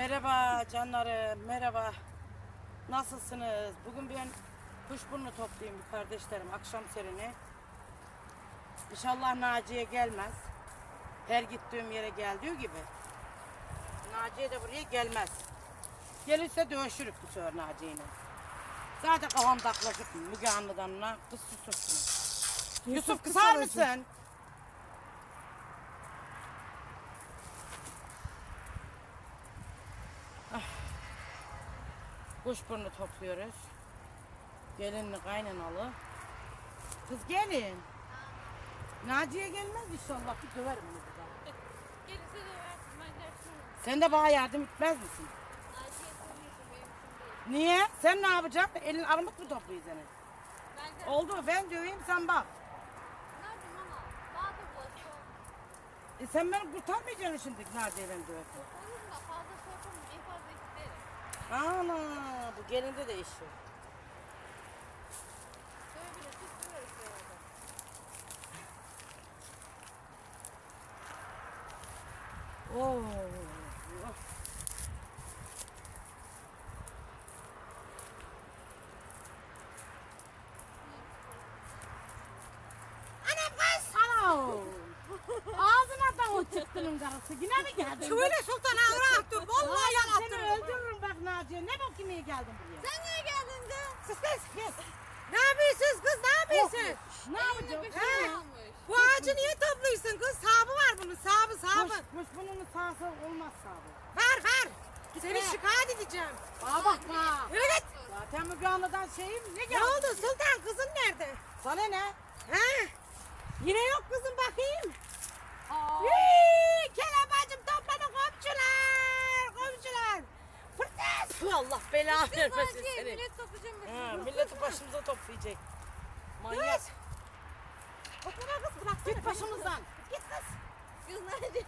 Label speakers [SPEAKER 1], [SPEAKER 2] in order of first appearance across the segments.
[SPEAKER 1] Merhaba canlarım, merhaba. Nasılsınız? Bugün ben kuşburnu toplayayım kardeşlerim, akşam serini. İnşallah Naciye gelmez. Her gittiğim yere geldiği gibi. Naciye de buraya gelmez. Gelirse dövüşürük bu sefer Naciye'yle. Zaten kafam taklaşık Müge Anlı'dan kız susursun. Yusuf kısar mısın? Kuşburnu topluyoruz. Gelinli kaynanalı. Kız gelin. Naciye gelmez inşallah. Bir döverim bunu burada.
[SPEAKER 2] Gelirse de versin ben dersim.
[SPEAKER 1] Sen de bana yardım etmez misin?
[SPEAKER 2] Ayşe yapamıyorsun benim için değil.
[SPEAKER 1] Niye? Sen ne yapacaksın? Elin armut mu toplayacaksın?
[SPEAKER 2] Ben de
[SPEAKER 1] Oldu ben döveyim sen bak.
[SPEAKER 2] ne yapayım ama daha da bulaşıyor.
[SPEAKER 1] E sen beni kurtarmayacaksın şimdi Naciye'den döversen. Ana bu gelinde de iş yok.
[SPEAKER 2] Şöyle bile tutmuyoruz bu arada.
[SPEAKER 1] Oo. Sana. Ağzına da o çıktının karısı. Yine mi geldin?
[SPEAKER 3] Şöyle sultan ağrattım. Vallahi
[SPEAKER 1] Vallahi
[SPEAKER 3] yalattım.
[SPEAKER 1] seni öldürürüm bak Naciye. Ne bok yemeye geldin buraya?
[SPEAKER 3] Sen niye geldin de?
[SPEAKER 1] Sus kız kes.
[SPEAKER 3] Ne yapıyorsunuz kız? Ne yapıyorsun?
[SPEAKER 1] Ne yapacağım?
[SPEAKER 2] bir
[SPEAKER 3] He?
[SPEAKER 2] şey almış.
[SPEAKER 3] Bu ağacı niye topluyorsun kız? Sabı var bunun. Sabı sabı.
[SPEAKER 1] kuş bunun sağsı olmaz sağdı.
[SPEAKER 3] Ver ver. Seni şikayet edeceğim.
[SPEAKER 1] Aa bak bak.
[SPEAKER 3] Evet.
[SPEAKER 1] Zaten Müge Anlı'dan şeyim ne
[SPEAKER 3] Ne
[SPEAKER 1] geldi?
[SPEAKER 3] oldu sultan? Kızın nerede?
[SPEAKER 1] Sana ne?
[SPEAKER 3] He? Yine yok kızım bakayım.
[SPEAKER 2] Aa.
[SPEAKER 3] Hii, Kerem bacım topladı komşular. Komşular.
[SPEAKER 1] Allah
[SPEAKER 2] Kız
[SPEAKER 1] vermesin seni.
[SPEAKER 2] millet sokacağım
[SPEAKER 1] Ha,
[SPEAKER 2] başımıza.
[SPEAKER 1] milleti başımıza toplayacak. Manyak.
[SPEAKER 3] Kız. Otur kız bırak.
[SPEAKER 1] Git başımızdan.
[SPEAKER 3] Git kız.
[SPEAKER 2] Kız nerede?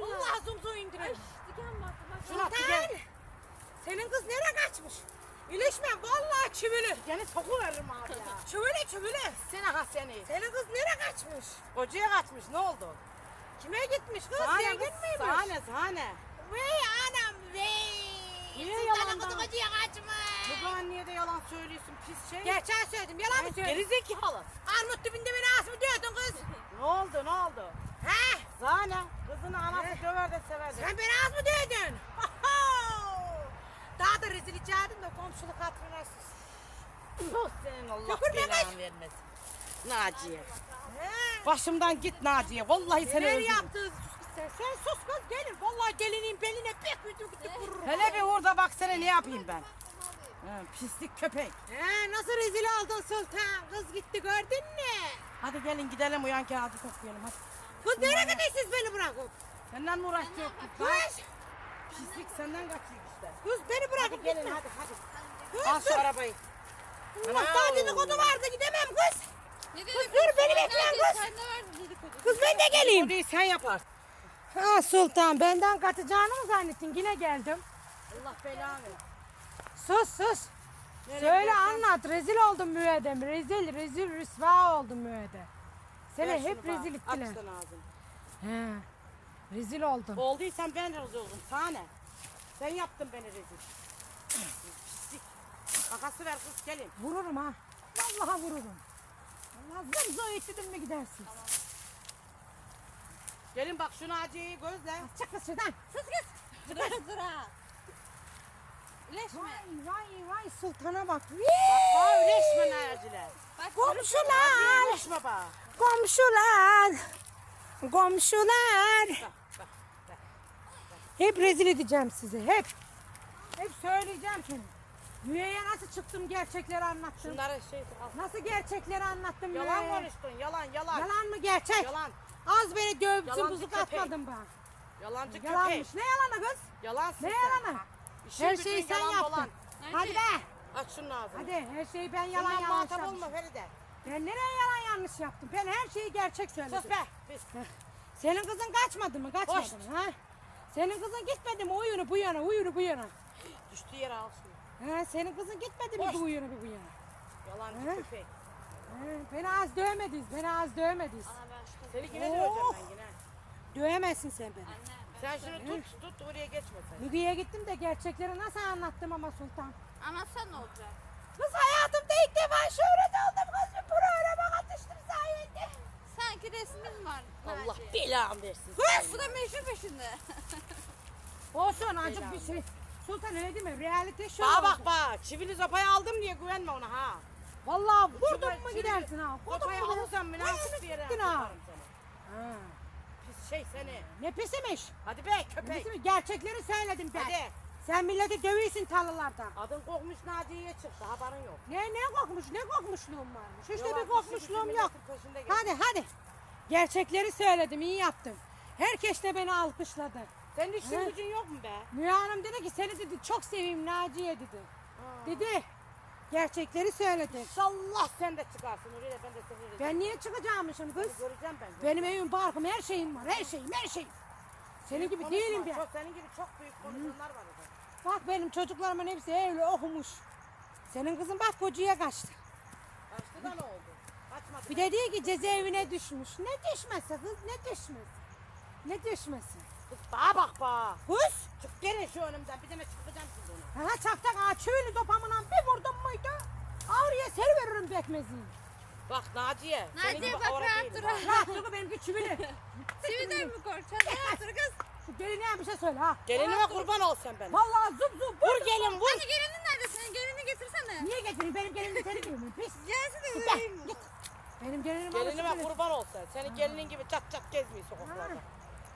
[SPEAKER 3] Vallahi zumzu indirir.
[SPEAKER 2] Diken battı bak.
[SPEAKER 1] Şuna gel.
[SPEAKER 3] Senin kız nereye kaçmış? İlişme vallahi çivili.
[SPEAKER 1] Gene soku veririm abi ya.
[SPEAKER 3] Çivili çivili.
[SPEAKER 1] Seni ha seni.
[SPEAKER 3] Senin kız nereye kaçmış?
[SPEAKER 1] Kocaya kaçmış ne oldu?
[SPEAKER 3] Kime gitmiş kız?
[SPEAKER 1] Sahne kız. Sahne sahne.
[SPEAKER 3] Vey anam vey.
[SPEAKER 1] Niye yalandan?
[SPEAKER 3] kocaya kaçmış.
[SPEAKER 1] Bu anneye de yalan söylüyorsun pis şey.
[SPEAKER 3] Gerçeği söyledim yalan mı söyledim?
[SPEAKER 1] Gerizekalı.
[SPEAKER 3] Armut dibinde beni as mı diyordun kız?
[SPEAKER 1] Ne oldu ne oldu?
[SPEAKER 3] He?
[SPEAKER 1] Sahne. Kızını anası
[SPEAKER 3] He.
[SPEAKER 1] döver de sever de.
[SPEAKER 3] Sen beni az mı diyordun? Daha da rezil edecektin de komşuluk hatırına sus.
[SPEAKER 1] Senin Allah belanı vermesin. Naciye.
[SPEAKER 3] He?
[SPEAKER 1] Başımdan git Naciye. Vallahi seni
[SPEAKER 3] Neler
[SPEAKER 1] öldürürüm.
[SPEAKER 3] yaptın sus sen? Sen sus kız gelin. Vallahi gelinin beline pek kötü gitti vururum.
[SPEAKER 1] Hele bir orada baksana ne yapayım ben. Ha, pislik köpek.
[SPEAKER 3] He, nasıl rezil oldun sultan? Kız gitti gördün mü?
[SPEAKER 1] Hadi gelin gidelim uyan kağıdı toplayalım hadi.
[SPEAKER 3] Kız nereye gidiyorsunuz beni bırakıp?
[SPEAKER 1] Senden mi uğraşacak kız?
[SPEAKER 3] Kız,
[SPEAKER 1] Pislik senden kaçıyor işte.
[SPEAKER 3] kız beni
[SPEAKER 1] Hadi
[SPEAKER 3] bırakıp
[SPEAKER 1] gelin
[SPEAKER 3] gitme.
[SPEAKER 1] hadi hadi.
[SPEAKER 3] Kız,
[SPEAKER 1] Al şu
[SPEAKER 3] dur.
[SPEAKER 1] arabayı.
[SPEAKER 3] Allah daha dedikodu vardı gidemem kız.
[SPEAKER 2] Ne
[SPEAKER 3] Kız dur beni
[SPEAKER 2] Sen
[SPEAKER 3] bekle
[SPEAKER 2] nerede?
[SPEAKER 3] kız.
[SPEAKER 2] Sen de verdin dedikodu.
[SPEAKER 3] Kız ben de geleyim.
[SPEAKER 1] değil sen yapar.
[SPEAKER 3] Ha sultan benden kaçacağını mı zannettin? Yine geldim.
[SPEAKER 1] Allah belanı.
[SPEAKER 3] Sus sus.
[SPEAKER 1] Nereye
[SPEAKER 3] Söyle
[SPEAKER 1] gidersen-
[SPEAKER 3] anlat. Rezil oldum müedem. Rezil rezil rüsva oldum müede. Seni
[SPEAKER 1] Ver
[SPEAKER 3] hep
[SPEAKER 1] şunu bana.
[SPEAKER 3] rezil
[SPEAKER 1] Aç
[SPEAKER 3] ettiler.
[SPEAKER 1] sen ağzını.
[SPEAKER 3] He. Rezil oldum.
[SPEAKER 1] Olduysan ben rezil oldum. Sana ne? Sen yaptın beni rezil. Pislik. Kakası ver kız gelin.
[SPEAKER 3] Vururum ha. Vallahi vururum. Allah zımzo ettirdim mi gidersin.
[SPEAKER 1] Gelin bak şu Naciye'yi gözle.
[SPEAKER 3] Çık kız şuradan. Sus kız.
[SPEAKER 2] Sıra sıra. İleşme.
[SPEAKER 3] Vay vay vay sultana bak.
[SPEAKER 1] Bak öleşme Naciler.
[SPEAKER 2] Bak
[SPEAKER 3] Komşular.
[SPEAKER 1] Öleşme bak.
[SPEAKER 3] Komşular. Komşular.
[SPEAKER 1] Bak bak.
[SPEAKER 3] Hep rezil edeceğim sizi. Hep. Hep söyleyeceğim seni. Müğeye nasıl çıktım gerçekleri anlattım.
[SPEAKER 1] Şunları şey al.
[SPEAKER 3] Nasıl gerçekleri anlattım
[SPEAKER 1] Yalan
[SPEAKER 3] Müğe'ye.
[SPEAKER 1] konuştun yalan yalan.
[SPEAKER 3] Yalan mı gerçek?
[SPEAKER 1] Yalan.
[SPEAKER 3] Az beni dövsün
[SPEAKER 1] Yalancı
[SPEAKER 3] buzuk
[SPEAKER 1] köpek.
[SPEAKER 3] atmadım ben.
[SPEAKER 1] Yalancı
[SPEAKER 3] Yalanmış.
[SPEAKER 1] köpek.
[SPEAKER 3] Ne yalanı kız?
[SPEAKER 1] Yalansın
[SPEAKER 3] Ne
[SPEAKER 1] sen.
[SPEAKER 3] yalanı?
[SPEAKER 1] İşin
[SPEAKER 3] Her şeyi sen
[SPEAKER 1] yalan
[SPEAKER 3] yaptın.
[SPEAKER 1] dolan.
[SPEAKER 3] Hadi be.
[SPEAKER 1] Aç şunun ağzını.
[SPEAKER 3] Hadi her şeyi ben yalan
[SPEAKER 1] Yalan
[SPEAKER 3] yanlış
[SPEAKER 1] muhatap
[SPEAKER 3] yapmışım.
[SPEAKER 1] olma Feride.
[SPEAKER 3] Ben nereye yalan yanlış yaptım? Ben her şeyi gerçek söyledim.
[SPEAKER 1] Sus be. Pis.
[SPEAKER 3] Senin kızın kaçmadı mı? Kaçmadı
[SPEAKER 1] Hoş.
[SPEAKER 3] mı? Ha? Senin kızın gitmedi mi? O yönü bu yana, o yönü bu yana.
[SPEAKER 1] Düştüğü yere al şunu.
[SPEAKER 3] Ha, senin kızın gitmedi mi
[SPEAKER 1] Hoş.
[SPEAKER 3] bu yönü bu yana?
[SPEAKER 1] Yalancı
[SPEAKER 3] He?
[SPEAKER 1] köpek.
[SPEAKER 3] Ha, beni az dövmediniz, beni az dövmediniz.
[SPEAKER 2] Ana
[SPEAKER 1] Seni yine
[SPEAKER 3] Oh.
[SPEAKER 1] döveceğim ben yine.
[SPEAKER 3] Dövemezsin sen beni.
[SPEAKER 2] Anne
[SPEAKER 1] Sen şunu tut tut oraya geçme sen.
[SPEAKER 3] Müge'ye gittim de gerçekleri nasıl anlattım ama Sultan.
[SPEAKER 2] Anlatsan ne olacak?
[SPEAKER 3] Kız hayatımda ilk defa şöhret oldum kız bir programa katıştım sayende.
[SPEAKER 2] Sanki resmin var.
[SPEAKER 1] Allah
[SPEAKER 2] Naci.
[SPEAKER 1] belanı versin.
[SPEAKER 2] Bu da meşhur peşinde.
[SPEAKER 3] Olsun acık bir şey. Sultan öyle değil mi? Realite show.
[SPEAKER 1] Bana
[SPEAKER 3] oldu.
[SPEAKER 1] bak bak çivili sopayı aldım diye güvenme ona ha.
[SPEAKER 3] Vallahi vurdun mu gidersin ha. Vurdun
[SPEAKER 1] Sopayı
[SPEAKER 3] mu
[SPEAKER 1] alırsan münasip bir yere
[SPEAKER 3] gittin ha. Ha.
[SPEAKER 1] Pis şey seni.
[SPEAKER 3] Ne pisiymiş.
[SPEAKER 1] Hadi be
[SPEAKER 3] Ne
[SPEAKER 1] köpek.
[SPEAKER 3] pisiymiş. Gerçekleri söyledim ben.
[SPEAKER 1] Hadi.
[SPEAKER 3] Sen milleti dövüyorsun tarlalarda.
[SPEAKER 1] Adın kokmuş Naciye'ye çıktı haberin yok.
[SPEAKER 3] Ne ne kokmuş ne kokmuşluğum varmış. Hiç de bir
[SPEAKER 1] kişi
[SPEAKER 3] kokmuşluğum yok.
[SPEAKER 1] peşinde.
[SPEAKER 3] Hadi hadi. Gerçekleri söyledim iyi yaptım. Herkes de beni alkışladı.
[SPEAKER 1] Senin işin
[SPEAKER 3] He.
[SPEAKER 1] gücün yok mu be?
[SPEAKER 3] Müge Hanım dedi ki seni dedi çok seveyim Naciye dedi. Dedi. Gerçekleri söyledi.
[SPEAKER 1] İnşallah sen de çıkarsın oraya ben de seni
[SPEAKER 3] Ben niye çıkacağımışım kız?
[SPEAKER 1] Seni göreceğim ben.
[SPEAKER 3] Benim evim, barkım, her şeyim var. Her şeyim, her şeyim. Senin gibi
[SPEAKER 1] Konuşma,
[SPEAKER 3] değilim ben.
[SPEAKER 1] Çok, senin gibi çok büyük konuşanlar var orada.
[SPEAKER 3] Bak benim çocuklarımın hepsi evli okumuş. Senin kızın bak kocaya kaçtı.
[SPEAKER 1] Kaçtı da ne oldu? Kaçmadı.
[SPEAKER 3] Bir de diyor ki cezaevine düşmüş. Ne düşmesi kız ne düşmesi? Ne düşmesi?
[SPEAKER 1] Kız bana bak bana.
[SPEAKER 3] Kız.
[SPEAKER 1] Çık gelin şu önümden bir tane çıkacağım
[SPEAKER 3] çaktak ağa çöylü topamına bir vurdum muydu? Ağrıya seri veririm bekmezini.
[SPEAKER 1] Bak Naciye.
[SPEAKER 2] Naciye bak rahat dur.
[SPEAKER 1] ha.
[SPEAKER 3] Rahat dur benimki çivili.
[SPEAKER 2] Sividen mi korkacaksın? Rahat dur kız.
[SPEAKER 3] Şu geline bir şey söyle ha.
[SPEAKER 1] Gelinime kurban ol sen benim.
[SPEAKER 3] Vallahi zup zup
[SPEAKER 1] Vur gelin vur.
[SPEAKER 2] Hadi gelinin nerede senin? Gelini getirsene.
[SPEAKER 3] Niye getireyim benim gelinimi seni muyum? Pis.
[SPEAKER 2] Gelsin de vereyim
[SPEAKER 3] git. Benim gelinim
[SPEAKER 1] Gelinime kurban ol sen. Senin gelinin gibi çat çat gezmiyor sokaklarda.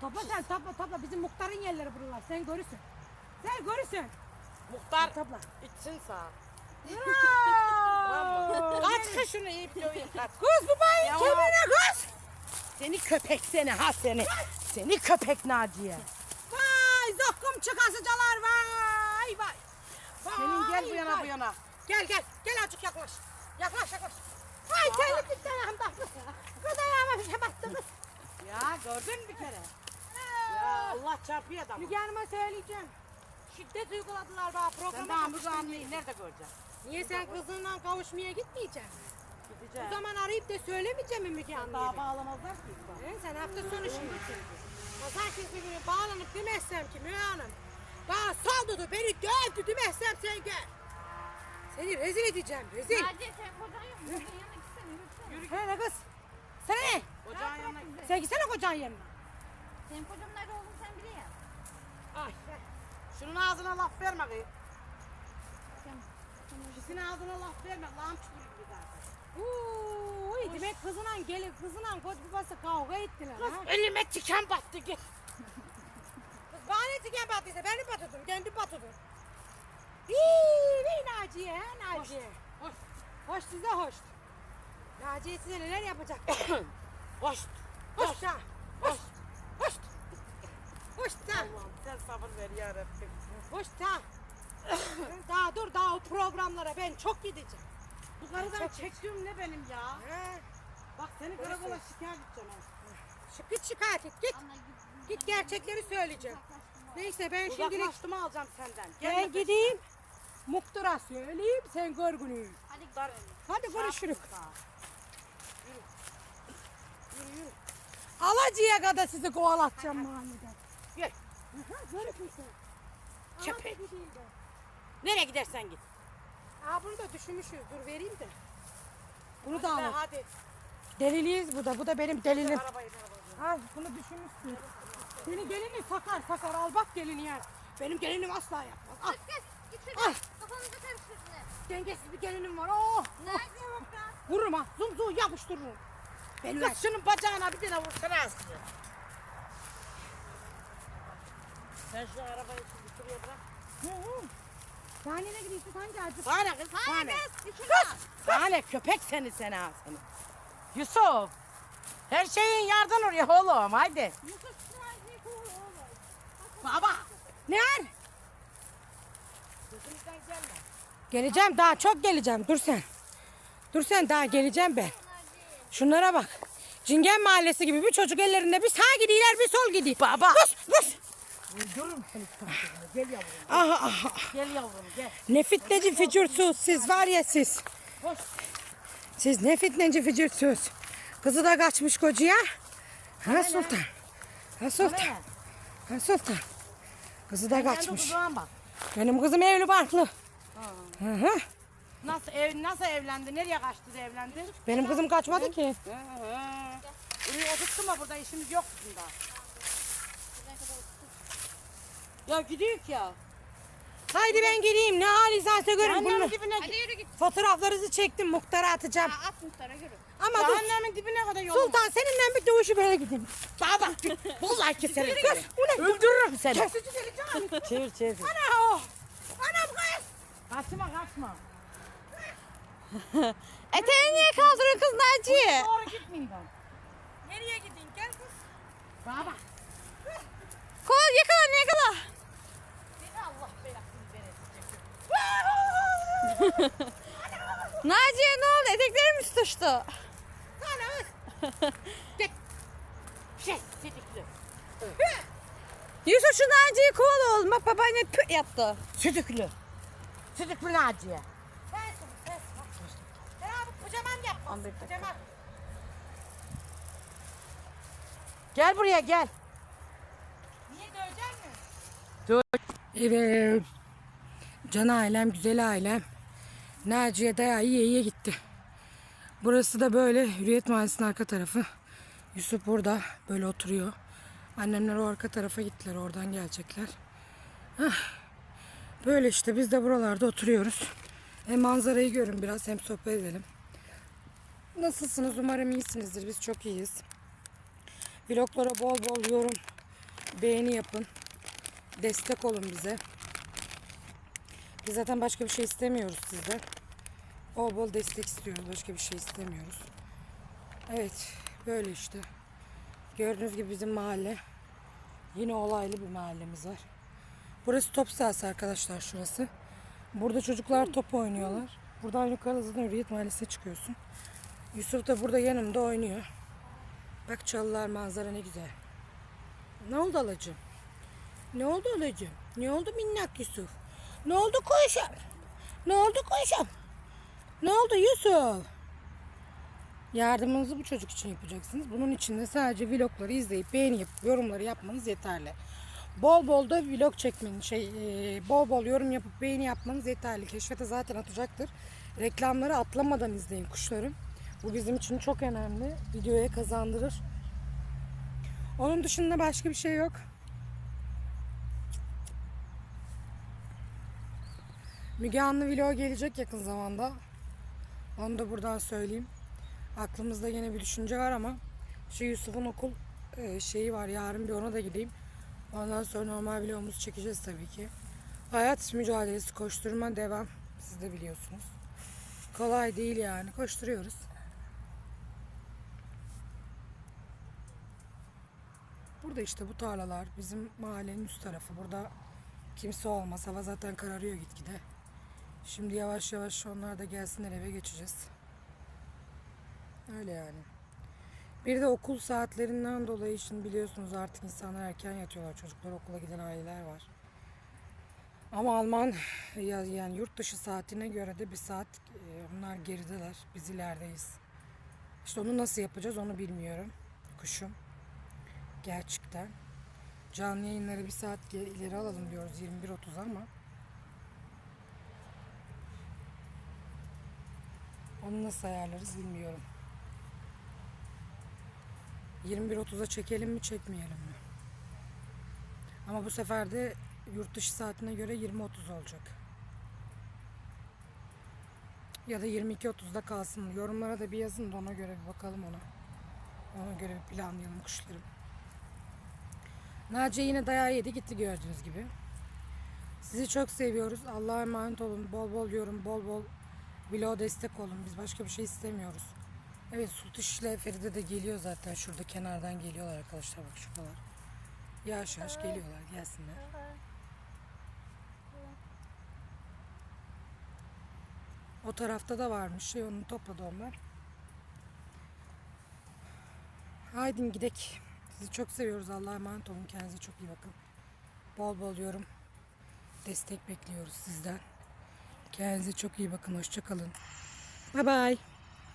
[SPEAKER 3] Topla sen topla topla bizim muhtarın yerleri buralar sen görürsün. Sen görürsün.
[SPEAKER 1] Muhtar
[SPEAKER 3] Topla.
[SPEAKER 1] içsin sağ. Kaç kız şunu yiyip döveyim kaç.
[SPEAKER 3] Kız bu bayın
[SPEAKER 1] Ya
[SPEAKER 3] kemiğine kız.
[SPEAKER 1] Seni köpek seni ha seni. Seni köpek Naciye.
[SPEAKER 3] Vay zokkum çıkasıcalar vay vay.
[SPEAKER 1] Senin gel bu
[SPEAKER 3] Vay,
[SPEAKER 1] yana bu
[SPEAKER 3] vay.
[SPEAKER 1] yana.
[SPEAKER 3] Gel gel gel azıcık yaklaş. Yaklaş yaklaş. Vay terlik gitti ayağımda. Kız ayağıma bir şey battı kız.
[SPEAKER 1] Ya gördün mü bir kere? Ya Allah çarpıyor adamı.
[SPEAKER 3] Müge Hanım'a söyleyeceğim. Şiddet uyguladılar bana
[SPEAKER 1] Sen
[SPEAKER 3] programa.
[SPEAKER 1] daha
[SPEAKER 3] katıştım
[SPEAKER 1] müzanlıyı
[SPEAKER 3] diye.
[SPEAKER 1] nerede göreceksin?
[SPEAKER 3] Niye sen kızınla kavuşmaya gitmeyeceksin?
[SPEAKER 1] Gideceğim.
[SPEAKER 3] O zaman arayıp da söylemeyeceğim mi Müge
[SPEAKER 1] Daha bağlamazlar ki.
[SPEAKER 3] He, sen hafta sonu şimdi. Pazartesi günü bağlanıp demezsem ki Müge Hanım. Bana saldırdı beni dövdü demezsem sen gel. Seni rezil edeceğim rezil.
[SPEAKER 2] Naciye sen kocan yok mu? Kocanın yanına gitsene yürüsene.
[SPEAKER 3] He ne kız? Sen ne?
[SPEAKER 1] Ocağın yanına.
[SPEAKER 3] Sen gitsene kocan yerine.
[SPEAKER 2] Senin kocanın nerede olduğunu sen biliyorsun.
[SPEAKER 3] Ay.
[SPEAKER 1] Şunun ağzına laf verme kız.
[SPEAKER 2] Sen,
[SPEAKER 1] İkisinin ağzına laf verme. Lağım çukur gibi zaten.
[SPEAKER 3] Uuu demek kızına gelip kızına koç babası kavga ettiler ha.
[SPEAKER 1] Elime tiken battı git.
[SPEAKER 3] Kız bana ne tiken battıysa beni batırdım kendi batırdım. Vii vii Naciye ha Naciye.
[SPEAKER 1] Hoş.
[SPEAKER 3] Hoş size hoş. Naciye size neler yapacak?
[SPEAKER 1] Hoş.
[SPEAKER 3] Hoş da. Hoş. Hoş. Hoş da.
[SPEAKER 1] Allah'ım sen sabır ver ya Rabbim.
[SPEAKER 3] Da. daha dur daha o programlara ben çok gideceğim.
[SPEAKER 1] Bu karıdan
[SPEAKER 3] Çok-
[SPEAKER 1] çektiğim ne benim ya?
[SPEAKER 3] He.
[SPEAKER 1] Bak seni
[SPEAKER 3] Öyle
[SPEAKER 1] karakola şikayet edeceğim.
[SPEAKER 3] Şu- Git şikayet et git.
[SPEAKER 2] Git.
[SPEAKER 3] Gerçekleri söyleyeceğim. Neyse ben şimdilik
[SPEAKER 1] Uzaklaştığımı alacağım senden.
[SPEAKER 3] ben
[SPEAKER 1] Gelme
[SPEAKER 3] gideyim. Muhtara söyleyeyim sen gör günü.
[SPEAKER 2] Hadi git.
[SPEAKER 1] Dar-
[SPEAKER 3] Hadi.
[SPEAKER 1] Sağ. Yürü yürü.
[SPEAKER 3] Alacıya kadar sizi kovalatacağım mahalleden.
[SPEAKER 1] Köpek.
[SPEAKER 3] Ama gideyim de.
[SPEAKER 1] Nereye gidersen git.
[SPEAKER 3] Aa bunu da düşünmüşüz. Dur vereyim de. Bunu da
[SPEAKER 1] Hadi,
[SPEAKER 3] al.
[SPEAKER 1] hadi.
[SPEAKER 3] Deliliyiz bu da. Bu da benim delilim.
[SPEAKER 1] Arabayı arabayı.
[SPEAKER 3] Al bunu düşünmüşsün. Seni gelini sakar sakar al bak gelini yer. Benim gelinim asla yapmaz. Al.
[SPEAKER 2] Git git. Git
[SPEAKER 3] Ah.
[SPEAKER 2] şuradan. Kafanızı.
[SPEAKER 3] Dengesiz bir gelinim var. Oh.
[SPEAKER 2] Bak ya.
[SPEAKER 3] Vururum ha. Zum zum yapıştırırım. Beni ver.
[SPEAKER 1] Kız şunun bacağına bir tane vursana aslında. Sen şu arabayı şimdi şuraya bırak.
[SPEAKER 3] Daha nereye gidiyorsun hangi acı?
[SPEAKER 1] Bana kız. Bana.
[SPEAKER 2] kız.
[SPEAKER 1] Bana köpek seni ha seni. Yusuf. Her şeyin yardan oraya oğlum haydi.
[SPEAKER 2] Yusuf oğlum.
[SPEAKER 1] Baba.
[SPEAKER 3] Ner? Geleceğim daha çok geleceğim. Dur sen. Dur sen daha geleceğim ben. Şunlara bak. Cingen mahallesi gibi bir çocuk ellerinde bir sağ gidiyorlar bir sol gidiyor.
[SPEAKER 1] Baba.
[SPEAKER 3] Kız kız.
[SPEAKER 1] Seni sana. Gel yavrum.
[SPEAKER 3] Aha, aha.
[SPEAKER 1] Gel yavrum gel.
[SPEAKER 3] Ne fitneci fücursuz siz var ya siz.
[SPEAKER 1] Hoş.
[SPEAKER 3] Siz ne fitneci fücursuz. Kızı da kaçmış kocaya. Ha sultan. Ha sultan.
[SPEAKER 1] Ne?
[SPEAKER 3] Ha, Sultan. Kızı da
[SPEAKER 1] Kendi
[SPEAKER 3] kaçmış. Benim kızım evli barklı. Hı hı.
[SPEAKER 1] Nasıl ev nasıl evlendi? Nereye kaçtı da evlendi?
[SPEAKER 3] Benim kızım kaçmadı ki.
[SPEAKER 1] Hı hı. Buraya oturtma burada işimiz yok bizim daha. Ya gidiyor ya.
[SPEAKER 3] Haydi ben geleyim. Ne haliyse görün. Bunu.
[SPEAKER 1] dibine
[SPEAKER 2] Hadi yürü git.
[SPEAKER 3] Fotoğraflarınızı çektim. Muhtara atacağım.
[SPEAKER 2] Ha, at muhtara yürü.
[SPEAKER 3] Ama dur.
[SPEAKER 1] Cehennemin dibine kadar yolum. var.
[SPEAKER 3] Sultan seninle bir dövüşü böyle gideyim.
[SPEAKER 1] Bak. Vallahi keserim seni.
[SPEAKER 3] bu ne?
[SPEAKER 1] Öldürürüm seni.
[SPEAKER 3] Kesici geleceğim.
[SPEAKER 1] Çevir çevir.
[SPEAKER 3] Ana o. Anam kız.
[SPEAKER 1] Kaçma kaçma.
[SPEAKER 2] Eteğini niye kaldırın kız Naciye?
[SPEAKER 1] Doğru gitmeyin ben.
[SPEAKER 3] Nereye gideyim? Gel kız.
[SPEAKER 1] Daha bak.
[SPEAKER 2] Kol yakala yakala.
[SPEAKER 1] Seni Allah belasını verecek.
[SPEAKER 2] Naciye ne oldu? Tutuştu?
[SPEAKER 3] Ana kız.
[SPEAKER 1] Şey sidikli.
[SPEAKER 2] Yusuf şu Naciye'yi kovala oğlum. Bak babaanne pü yaptı.
[SPEAKER 1] Sidikli. Sidikli Naciye.
[SPEAKER 3] Sensin. Sen. Ben abi pijamam yapmam.
[SPEAKER 2] 11 dakika.
[SPEAKER 3] Pijamam.
[SPEAKER 1] Gel buraya gel.
[SPEAKER 3] Niye dövecek mi?
[SPEAKER 1] Dur.
[SPEAKER 3] Evet. Can ailem, güzel ailem. Naciye dayağı yiye yiye gitti. Burası da böyle Hürriyet Mahallesi'nin arka tarafı. Yusuf burada böyle oturuyor. Annemler o arka tarafa gittiler. Oradan gelecekler. Hah. Böyle işte biz de buralarda oturuyoruz. Hem manzarayı görün biraz hem sohbet edelim. Nasılsınız? Umarım iyisinizdir. Biz çok iyiyiz. Vloglara bol bol yorum, beğeni yapın. Destek olun bize. Biz zaten başka bir şey istemiyoruz sizden. Bol bol destek istiyoruz. Başka bir şey istemiyoruz. Evet. Böyle işte. Gördüğünüz gibi bizim mahalle. Yine olaylı bir mahallemiz var. Burası top sahası arkadaşlar şurası. Burada çocuklar top oynuyorlar. Buradan yukarı zaten Hürriyet Mahallesi'ne çıkıyorsun. Yusuf da burada yanımda oynuyor. Bak çalılar manzara ne güzel. Ne oldu alacığım? Ne oldu alacığım? Ne oldu minnak Yusuf? Ne oldu kuşum? Ne oldu kuşum? Ne oldu Yusuf? Yardımınızı bu çocuk için yapacaksınız. Bunun için de sadece vlogları izleyip beğenip yorumları yapmanız yeterli. Bol bol da vlog çekmenin şey e, bol bol yorum yapıp beğeni yapmanız yeterli. Keşfete zaten atacaktır. Reklamları atlamadan izleyin kuşlarım. Bu bizim için çok önemli. Videoya kazandırır. Onun dışında başka bir şey yok. Müge Anlı vlog gelecek yakın zamanda. Onu da buradan söyleyeyim. Aklımızda yine bir düşünce var ama şu Yusuf'un okul e, şeyi var. Yarın bir ona da gideyim. Ondan sonra normal vlogumuzu çekeceğiz tabii ki. Hayat mücadelesi, koşturma devam. Siz de biliyorsunuz. Kolay değil yani. Koşturuyoruz. Burada işte bu tarlalar bizim mahallenin üst tarafı. Burada kimse olmaz. Hava zaten kararıyor gitgide. Şimdi yavaş yavaş onlar da gelsinler eve geçeceğiz. Öyle yani. Bir de okul saatlerinden dolayı şimdi biliyorsunuz artık insanlar erken yatıyorlar. Çocuklar okula giden aileler var. Ama Alman ya- yani yurt dışı saatine göre de bir saat e, onlar gerideler. Biz ilerideyiz. İşte onu nasıl yapacağız onu bilmiyorum. Kuşum. Gerçekten. Canlı yayınları bir saat ileri alalım diyoruz 21.30 ama onu nasıl ayarlarız bilmiyorum. 21.30'a çekelim mi çekmeyelim mi? Ama bu sefer de yurt dışı saatine göre 20.30 olacak. Ya da 22.30'da kalsın. Yorumlara da bir yazın da ona göre bir bakalım ona. Ona göre bir planlayalım kuşlarım. Naciye yine dayağı yedi gitti gördüğünüz gibi. Sizi çok seviyoruz. Allah'a emanet olun. Bol bol yorum, bol bol vlog destek olun. Biz başka bir şey istemiyoruz. Evet Sultiş ile Feride de geliyor zaten. Şurada kenardan geliyorlar arkadaşlar. Bak şu kadar. Yavaş yavaş geliyorlar. Gelsinler. O tarafta da varmış. Şey onu topladı onlar. Haydi gidek. Sizi çok seviyoruz. Allah'a emanet olun. Kendinize çok iyi bakın. Bol bol yorum. Destek bekliyoruz sizden. Kendinize çok iyi bakın. Hoşça kalın. Bye bye.